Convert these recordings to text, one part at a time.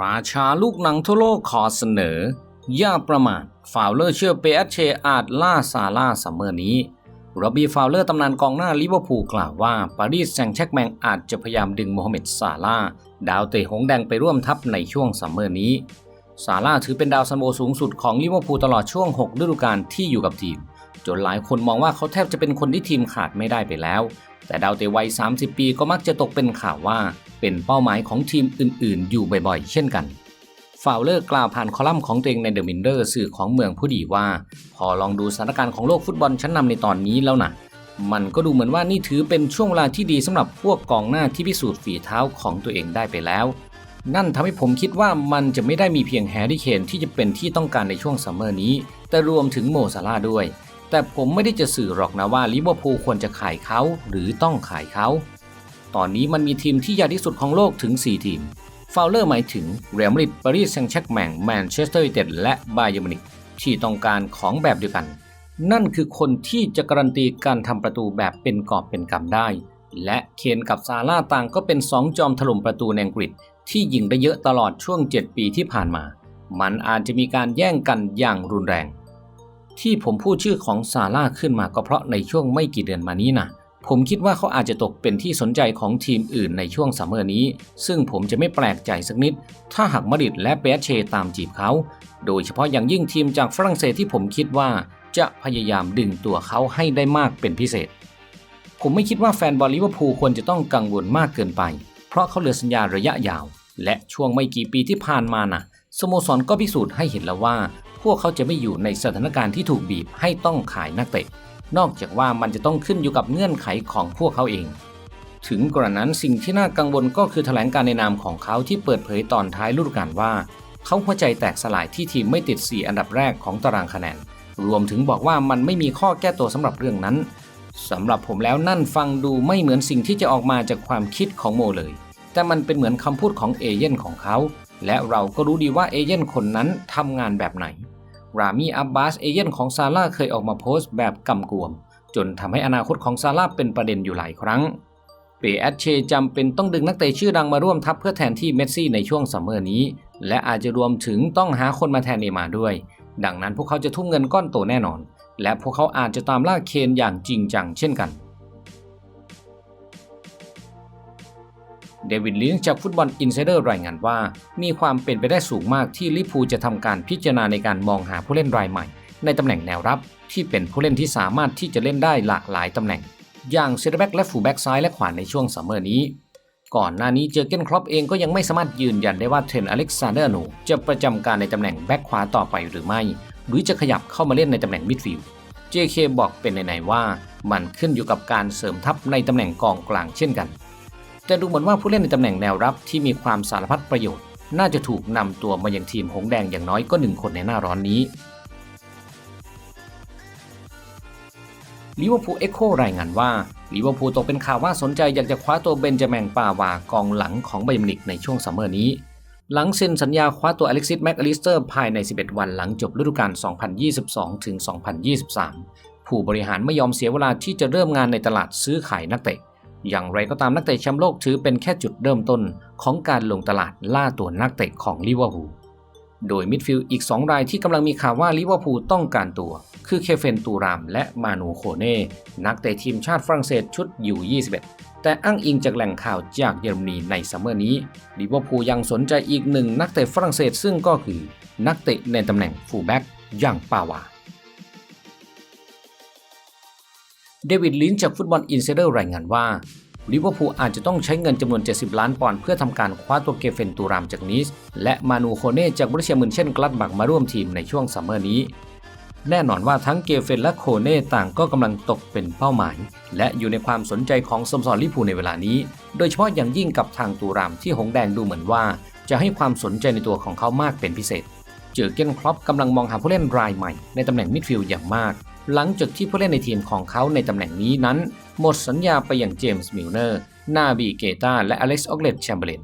ราชาลูกหนังทั่วโลกขอเสนอ อย่าประมาทฟาวเลอร์เชื่อเปเชอาจล่าซาร่าซัมเมอร์นี้โรบีฟาวเลอร์ตำนานกองหน้าลิเวอร์พูลกล่าวว่าปารีสแซงต์แชร์กแมงอาจจะพยายามดึงโมฮัมเหม็ดซาร่าดาวเตะหงแดงไปร่วมทัพในช่วงซัมเมอร์นี้ซาร่าถือเป็นดาวซันโบสูงสุดของลิเวอร์พูลตลอดช่วง 6 ฤดูกาลที่อยู่กับทีม จนหลายคนมองว่าเขาแทบจะเป็นคนที่ทีมขาดไม่ได้ไปแล้ว แต่ดาวเตะวัย 30 ปีก็มักจะตกเป็นข่าวว่า เป็นเป้าหมายของทีมอื่นๆ อยู่บ่อยๆ เช่นกันฟาวเลอร์กล่าวผ่านคอลัมน์ของตัวเองในเดอะมินเดอร์สื่อของเมืองผู้ดีว่า พอลองดูสถานการณ์ของโลกฟุตบอลชั้นนำในตอนนี้แล้วนะมันก็ดูเหมือนว่านี่ถือเป็นช่วงเวลาที่ดีสำหรับพวกกองหน้าที่พิสูจน์ฝีเท้าของตัวเองได้ไปแล้ว นั่นทำให้ผมคิดว่ามันจะไม่ได้มีเพียงแฮร์รี่เคนที่จะเป็นที่ต้องการในช่วงซัมเมอร์นี้ แต่รวมถึงโมซาร่าด้วย แต่ผมไม่ได้จะสื่อหรอกนะว่าลิเวอร์พูลควรจะขายเขาหรือต้องขายเขา ตอนนี้มันมีทีมที่ใหญ่ที่สุดของโลกถึง 4 ทีม ฟาวเลอร์หมายถึงเรอัลมาดริดปารีสแซงต์แชร์กแมงแมนเชสเตอร์ยูไนเต็ดและบาเยอร์มินิกที่ต้องการของแบบเดียวกัน นั่นคือคนที่จะการันตีการทำประตูแบบเป็นกอบเป็นกำได้ และเคนกับซาร่าต่างก็เป็น 2 จอมถล่มประตูในอังกฤษที่ยิงได้เยอะตลอดช่วง 7 ปีที่ผ่านมา มันอาจจะมีการแย่งกันอย่างรุนแรง ที่ผมพูดชื่อของซาร่าขึ้นมาก็เพราะในช่วงไม่กี่เดือนมานี้นะผมคิดว่าเขาอาจจะตกเป็นที่สนใจของทีมอื่นในช่วงซัมเมอร์นี้ ซึ่งผมจะไม่แปลกใจสักนิด ถ้าหากมาริดและเปเชตามจีบเขา โดยเฉพาะอย่างยิ่งทีมจากฝรั่งเศสที่ผมคิดว่าจะพยายามดึงตัวเขาให้ได้มากเป็นพิเศษ ผมไม่คิดว่าแฟนบอลลิเวอร์พูลควรจะต้องกังวลมากเกินไป เพราะเขาเหลือสัญญาระยะยาว และช่วงไม่กี่ปีที่ผ่านมานะ่ะสโมสรก็พิสูจน์ให้เห็นแล้วว่า พวกเขาจะไม่อยู่ในสถานการณ์ที่ถูกบีบให้ต้องขายนักเตะ นอกจากว่ามันจะต้องขึ้นอยู่กับเงื่อนไขของพวกเขาเอง ถึงกระนั้นสิ่งที่น่ากังวลก็คือแถลงการในนามของเขาที่เปิดเผยตอนท้ายฤดูกาลว่า เขาหัวใจแตกสลายที่ทีมไม่ติด 4 อันดับแรกของตารางคะแนน รวมถึงบอกว่ามันไม่มีข้อแก้ตัวสำหรับเรื่องนั้นสำหรับผมแล้วนั่นฟังดูไม่เหมือนสิ่งที่จะออกมาจากความคิดของโมเลย แต่มันเป็นเหมือนคำพูดของเอเย่นของเขา และเราก็รู้ดีว่าเอเย่นคนนั้นทำงานแบบไหน รามีอับบาสเอเย่นของซาร่าเคยออกมาโพสต์แบบกำกวม จนทำให้อนาคตของซาร่าเป็นประเด็นอยู่หลายครั้งเปแอดเชจำเป็นต้องดึงนักเตะชื่อดังมาร่วมทัพเพื่อแทนที่เมสซี่ในช่วงซัมเมอร์นี้ และอาจจะรวมถึงต้องหาคนมาแทนเนย์มาร์ด้วย ดังนั้นพวกเขาจะทุ่มเงินก้อนโตแน่นอน และพวกเขาอาจจะตามล่าเคนอย่างจริงจังเช่นกัน เดวิดลินจากฟุตบอลอินไซเดอร์รายงานว่า มีความเป็นไปได้สูงมากที่ลิพูจะทำการพิจารณาในการมองหาผู้เล่นรายใหม่ ในตำแหน่งแนวรับ ที่เป็นผู้เล่นที่สามารถที่จะเล่นได้หลากหลายตำแหน่ง อย่างเซนเตอร์แบ็กและฟูแบ็กซ้ายและขวาในช่วงซัมเมอร์นี้ ก่อนหน้านี้เจอเกนครอปเองก็ยังไม่สามารถยืนยันได้ว่าเทรนอเล็กซานเดอร์โนจะประจำการในตำแหน่งแบ็กขวาต่อไปหรือไม่ หรือจะขยับเข้ามาเล่นในตำแหน่งมิดฟิลด์ JK บอกเป็นในๆว่า มันขึ้นอยู่กับการเสริมทัพในตำแหน่งกองกลางเช่นกัน แต่ดูเหมือนว่าผู้เล่นในตำแหน่งแนวรับที่มีความสารพัดประโยชน์ น่าจะถูกนำตัวมายังทีมหงแดงอย่างน้อยก็หนึ่งคนในหน้าร้อนนี้ลิเวอร์พูลเอ็กโครายงานว่าลิเวอร์พูลตกเป็นข่าวว่าสนใจอยากจะคว้าตัวเบนจามินปาวากองหลังของไบมินิกในช่วงซัมเมอร์นี้ หลังเซ็นสัญญาคว้าตัวอเล็กซิสแม็กอลิสเตอร์ภายใน 11 วันหลังจบฤดูกาล 2022 ถึง 2023 ผู้บริหารไม่ยอมเสียเวลาที่จะเริ่มงานในตลาดซื้อขายนักเตะ อย่างไรก็ตามนักเตะแชมป์โลกถือเป็นแค่จุดเริ่มต้นของการลงตลาดล่าตัวนักเตะของลิเวอร์พูล โดยมิดฟิลด์อีก 2 รายที่กำลังมีข่าวว่าลิเวอร์พูลต้องการตัว คือเคเฟนตูรามและมานูโคเน่ นักเตะทีมชาติฝรั่งเศสชุดยู21 แต่อ้างอิงจากแหล่งข่าวจากเยอรมนีในซัมเมอร์นี้ลิเวอร์พูลยังสนใจอีกหนึ่งนักเตะฝรั่งเศสซึ่งก็คือนักเตะในตำแหน่งฟูลแบ็กอย่างปาวา เดวิดลินจากฟุตบอลอินไซเดอร์รายงานว่าลิเวอร์พูลอาจจะต้องใช้เงินจำนวน 70 ล้านปอนด์เพื่อทำการคว้าตัวเกเฟนตูรามจากนิส และมานูโคเน่จากบริเชียมืนเช่นกลัดบักมาร่วมทีมในช่วงซัมเมอร์นี้ แน่นอนว่าทั้งเกเฟนและโคเน่ต่างก็กำลังตกเป็นเป้าหมาย และอยู่ในความสนใจของสโมสรลิเวอร์พูลในเวลานี้ โดยเฉพาะอย่างยิ่งกับทางตูรามที่หงแดงดูเหมือนว่า จะให้ความสนใจในตัวของเขามากเป็นพิเศษ เจอเกนครอปกำลังมองหาผู้เล่นรายใหม่ในตำแหน่งมิดฟิลด์อย่างมาก หลังจากที่ผู้เล่นในทีมของเขาในตำแหน่งนี้นั้น หมดสัญญาไปอย่างเจมส์มิลเนอร์ นาบีเกตาและอเล็กซ์ออกเลตแชมเบรน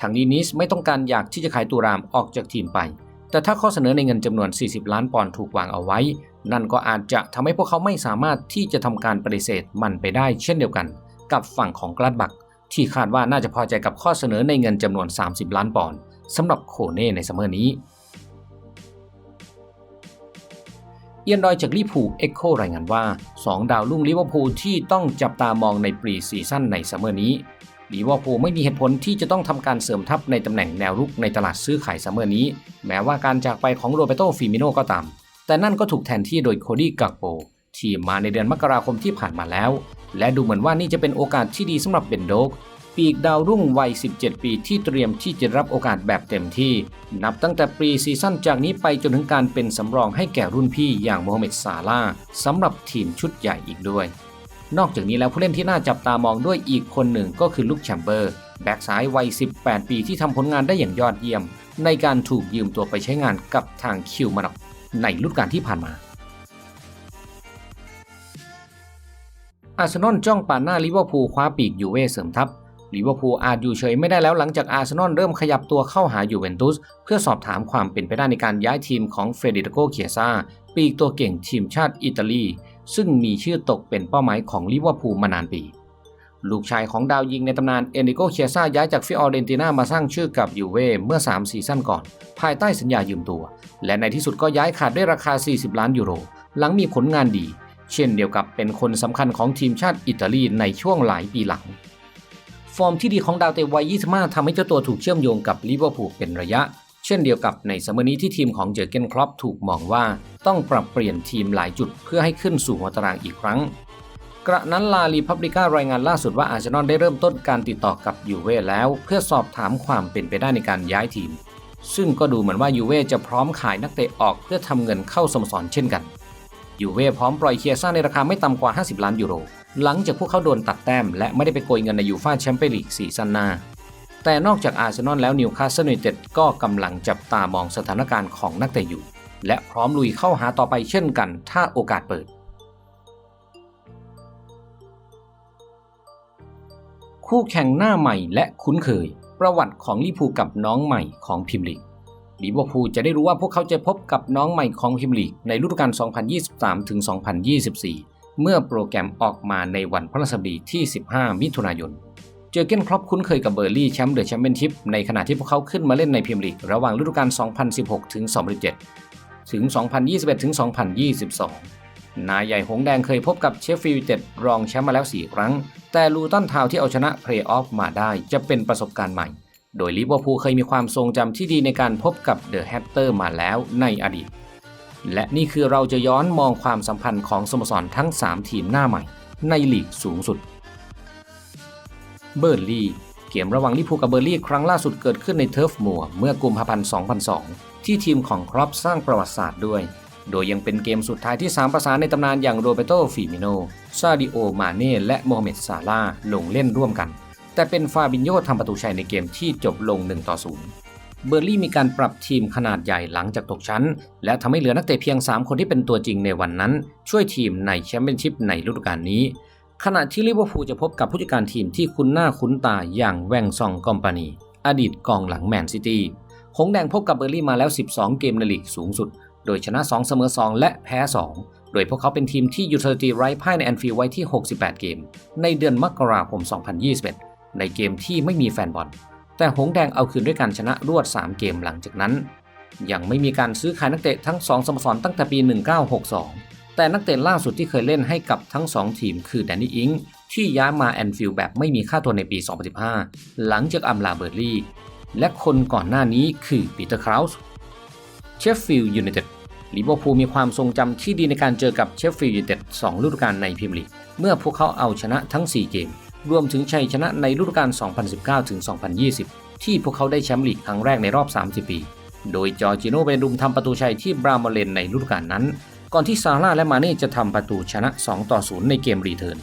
ทางนี้นิสไม่ต้องการอยากที่จะขายตูรามออกจากทีมไป แต่ถ้าข้อเสนอในเงินจำนวน 40 ล้านปอนด์ถูกวางเอาไว้ นั่นก็อาจจะทำให้พวกเขาไม่สามารถที่จะทำการปฏิเสธมันไปได้เช่นเดียวกัน กับฝั่งของกลัดบัก ที่คาดว่าน่าจะพอใจกับข้อเสนอในเงินจำนวน 30 ล้านปอนด์สำหรับโคเน่ในซัมเมอร์นี้ เอียนดอยจากลิพูเอ็กโครายงานว่า 2 ดาวรุ่งลิเวอร์พูลที่ต้องจับตามองในปรีซีซั่นในซัมเมอร์นี้ลิเวอร์พูลไม่มีเหตุผลที่จะต้องทำการเสริมทัพในตำแหน่งแนวรุกในตลาดซื้อขายซัมเมอร์นี้ แม้ว่าการจากไปของโรเบโตฟิมิโนก็ตาม แต่นั่นก็ถูกแทนที่โดยโคดี้กักโปที่มาในเดือนมกราคมที่ผ่านมาแล้ว และดูเหมือนว่านี่จะเป็นโอกาสที่ดีสำหรับเบนโดก ปีกดาวรุ่งวัย 17 ปีที่เตรียมที่จะรับโอกาสแบบเต็มที่ นับตั้งแต่ปรีซีซั่นจากนี้ไปจนถึงการเป็นสำรองให้แก่รุ่นพี่อย่างโมฮัมเหม็ดซาลาสำหรับทีมชุดใหญ่อีกด้วย นอกจากนี้แล้วผู้เล่นที่น่าจับตามองด้วยอีกคนหนึ่งก็คือลุคแชมเบอร์ แบ็กซ้ายวัย 18 ปีที่ทำผลงานได้อย่างยอดเยี่ยม ในการถูกยืมตัวไปใช้งานกับทางคิวมานอกในฤดูกาลที่ผ่านมาอาร์เซนอลจ้องป่านหน้าลิเวอร์พูลคว้าปีกยูเว่เสริมทัพ ลิเวอร์พูลอาจอยู่เฉยไม่ได้แล้วหลังจากอาร์เซนอลเริ่มขยับตัวเข้าหายูเวนตุสเพื่อสอบถามความเป็นไปได้ในการย้ายทีมของเฟเดริโกเคียซาปีกตัวเก่งทีมชาติอิตาลี ซึ่งมีชื่อตกเป็นเป้าหมายของลิเวอร์พูลมานานปี ลูกชายของดาวยิงในตำนานเอนิโกเคียซาย้ายจากฟิออเรนตินามาสร้างชื่อกับยูเว่เมื่อ 3 ซีซั่นก่อน ภายใต้สัญญายืมตัว และในที่สุดก็ย้ายขาดด้วยราคา 40 ล้านยูโร หลังมีผลงานดี เช่นเดียวกับเป็นคนสำคัญของทีมชาติอิตาลีในช่วงหลายปีหลัง ฟอร์มที่ดีของดาวเตะวัย 25 ทำให้เจ้าตัวถูกเชื่อมโยงกับลิเวอร์พูลเป็นระยะ เช่นเดียวกับในซัมเมอร์นี้ที่ทีมของเจอเกนครอปถูกมองว่า ต้องปรับเปลี่ยนทีมหลายจุดเพื่อให้ขึ้นสู่หัวตารางอีกครั้ง กระนั้นลาลีพับลิก้ารายงานล่าสุดว่าอาร์เซนอลได้เริ่มต้นการติดต่อกับยูเว่แล้ว เพื่อสอบถามความเป็นไปได้ในการย้ายทีม ซึ่งก็ดูเหมือนว่ายูเว่จะพร้อมขายนักเตะออกเพื่อทำเงินเข้าสโมสรเช่นกันยูเว่พร้อมปล่อยเคียซ่าในราคาไม่ต่ำกว่า 50 ล้านยูโร หลังจากพวกเขาโดนตัดแต้ม และไม่ได้ไปโกยเงินในยูฟ่าแชมเปี้ยนลีกซีซั่นหน้า แต่นอกจากอาร์เซนอลแล้วนิวคาสเซิลยูไนเต็ดก็กำลังจับตามองสถานการณ์ของนักเตะอยู่ และพร้อมลุยเข้าหาต่อไปเช่นกัน ถ้าโอกาสเปิด คู่แข่งหน้าใหม่และคุ้นเคย ประวัติของลิพูกับน้องใหม่ของพิมลีกลิเวอร์พูลจะได้รู้ว่าพวกเขาจะพบกับน้องใหม่ของพิมลีกในฤดูกาล2023-2024 เมื่อโปรแกรมออกมาในวันพฤหัสบดีที่ 15 มิถุนายน เจอเกนครอปคุ้นเคยกับเบอร์ลี่แชมป์เดอะแชมเปี้ยนชิพในขณะที่พวกเขาขึ้นมาเล่นในพรีเมียร์ลีกระหว่างฤดูกาล 2016 ถึง 2017 ถึง 2021 ถึง 2022 นายใหญ่หงแดงเคยพบกับเชฟฟิลด์เต็ดรองแชมป์มาแล้ว 4 ครั้ง แต่ลูตันทาวที่เอาชนะเพลย์ออฟมาได้จะเป็นประสบการณ์ใหม่ โดยลิเวอร์พูลเคยมีความทรงจำที่ดีในการพบกับเดอะแฮปเตอร์มาแล้วในอดีต และนี่คือเราจะย้อนมองความสัมพันธ์ของสโมสรทั้ง 3 ทีมหน้าใหม่ ในลีกสูงสุด เบอร์ลีเกมระหว่างลิพูกับเบอร์ลี่ครั้งล่าสุดเกิดขึ้นในเทิร์ฟมัวเมื่อกุมภาพันธ์ 2002 ที่ทีมของครอปสร้างประวัติศาสตร์ด้วย โดยยังเป็นเกมสุดท้ายที่ 3 ประสานในตำนานอย่างโรเบโตฟิมิโน ซาดิโอ มาเน่ และโมฮัมเหม็ด ซาลาลงเล่นร่วมกัน แต่เป็นฟาบินโยทำประตูชัยในเกมที่จบลง 1 ต่อ 0 เบอร์ลี่มีการปรับทีมขนาดใหญ่หลังจากตกชั้น และทำให้เหลือนักเตะเพียง 3 คนที่เป็นตัวจริงในวันนั้น ช่วยทีมในแชมเปี้ยนชิพในฤดูกาลนี้ ขณะที่ลิเวอร์พูลจะพบกับผู้จัดการทีมที่คุ้นหน้าคุ้นตาอย่างแวงซองกอมปานีอดีตกองหลังแมนซิตี้หงแดงพบกับเบอร์ลี่มาแล้ว 12 เกมในลีกสูงสุด โดยชนะ 2 เสมอ 2 และแพ้ 2 โดยพวกเขาเป็นทีมที่ยูท i ลิตี้ไร้พ่ายในแอนฟิลไว้ที่ 68 เกม ในเดือนมกราคม 2021 ในเกมที่ไม่มีแฟนบอล แต่หงแดงเอาคืนด้วยการชนะรวด 3 เกมหลังจากนั้น ยังไม่มีการซื้อขายนักเตะทั้ง 2สโมสรตั้งแต่ปี 1962 แต่นักเตะล่าสุดที่เคยเล่นให้กับทั้ง 2 ทีมคือแดนนี่อิงที่ย้ายมาแอนฟิลด์แบบไม่มีค่าตัวในปี 2015 หลังจากอัมลาเบอร์ลี่ และคนก่อนหน้านี้คือปีเตอร์คราวส์เชฟฟิลด์ยูไนเต็ดลิเวอร์พูลมีความทรงจำที่ดีในการเจอกับเชฟฟิลด์ยูไนเต็ด2ฤดูกาลในพรีเมียร์ลีกเมื่อพวกเขาเอาชนะทั้ง 4 เกม รวมถึงชัยชนะในฤดูกาล 2019-2020 ที่พวกเขาได้แชมป์ลีกครั้งแรกในรอบ 30 ปี โดยจอร์จิโนเบนดุมทำประตูชัยที่บราโมเลนในฤดูกาลนั้น ก่อนที่ซาร่าและมาเน่จะทำประตูชนะ2ต่อ0ในเกมรีเทิร์น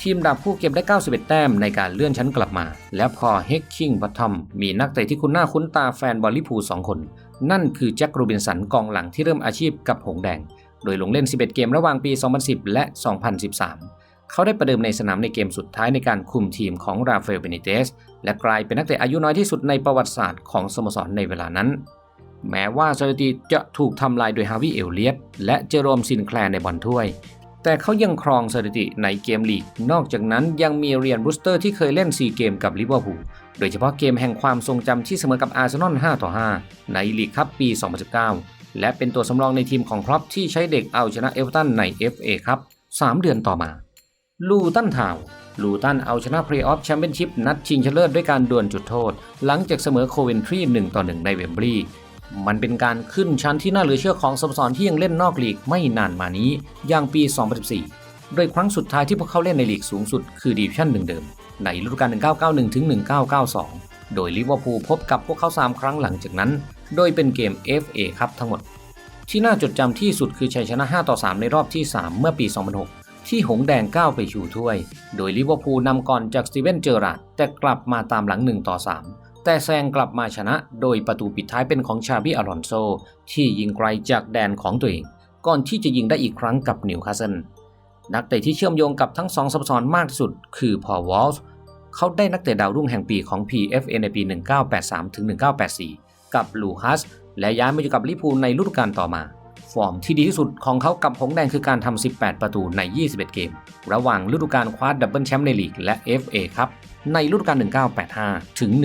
ทีมดาบคู่เก็บได้ 91 แต้มในการเลื่อนชั้นกลับมา และพอเฮกคิงบัตทอมมีนักเตะที่คุ้นหน้าคุ้นตาแฟนบอลลิพูล2คน นั่นคือแจ็คโรบินสันกองหลังที่เริ่มอาชีพกับหงแดง โดยลงเล่น 11 เกมระหว่างปี 2010 และ 2013 เขาได้ประเดิมในสนามในเกมสุดท้ายในการคุมทีมของราฟาเอลเบนิเตสและกลายเป็นนักเตะอายุน้อยที่สุดในประวัติศาสตร์ของสโมสรในเวลานั้น แม้ว่าสถิติจะถูกทำลายโดยฮาวิเอลเลียตและเจอโรมซินแคลร์ในบอลถ้วย แต่เขายังครองสถิติในเกมลีก นอกจากนั้นยังมีเรียนบูสเตอร์ที่เคยเล่น 4 เกมกับลิเวอร์พูลโดยเฉพาะเกมแห่งความทรงจำที่เสมอกับอาร์เซนอล 5 ต่อ 5 ในลีกคัพปี 2019 และเป็นตัวสำรองในทีมของครอปที่ใช้เด็กเอาชนะเอเวอร์ตันใน FA ครับ3เดือนต่อมา ลูตันทาวลูตันเอาชนะเพลย์ออฟแชมเปี้ยนชิพนัดชิงชนะเลิศด้วยการดวลจุดโทษ หลังจากเสมอโคเวนทรี1ต่อ1ในเวมบลีย์มันเป็นการขึ้นชั้นที่น่าเหลือเชื่อของสโมสรที่ยังเล่นนอกลีกไม่นานมานี้ อย่างปี 2014 โดยครั้งสุดท้ายที่พวกเขาเล่นในลีกสูงสุดคือดิวิชั่นหนึ่งเดิม ในฤดูกาล 1991ถึง1992 โดยลิเวอร์พูลพบกับพวกเขา 3 ครั้งหลังจากนั้น โดยเป็นเกม FA ครับทั้งหมด ที่น่าจดจำที่สุดคือชัยชนะ 5 ต่อ 3 ในรอบที่ 3 เมื่อปี 2006 ที่หงแดงก้าวไปชูถ้วย โดยลิเวอร์พูลนำก่อนจากสตีเวนเจอราร์ดแต่กลับมาตามหลัง1ต่อ3 แต่แซงกลับมาชนะ โดยประตูปิดท้ายเป็นของชาบิอารอนโซ ที่ยิงไกลจากแดนของตัวเอง ก่อนที่จะยิงได้อีกครั้งกับนิวคาสเซิลนักเตะที่เชื่อมโยงกับทั้งสองสโมสรมากที่สุด คือพอลวอลส์เขาได้นักเตะดาวรุ่งแห่งปีของ PFA ในปี 1983ถึง1984 กับลูคัส และย้ายมาอยู่กับลิเวอร์พูลในฤดูกาลต่อมา ฟอร์มที่ดีที่สุดของเขากับหงแดงคือการทำ 18 ประตูใน 21 เกม ระหว่างฤดูกาลคว้าดับเบิลแชมป์ในลีกและ FA ครับในฤดูกาล 1985 ถึง 1986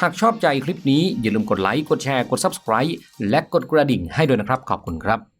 หากชอบใจคลิปนี้อย่าลืมกดไลค์ กดแชร์ กด Subscribe และกดกระดิ่งให้ด้วยนะครับ ขอบคุณครับ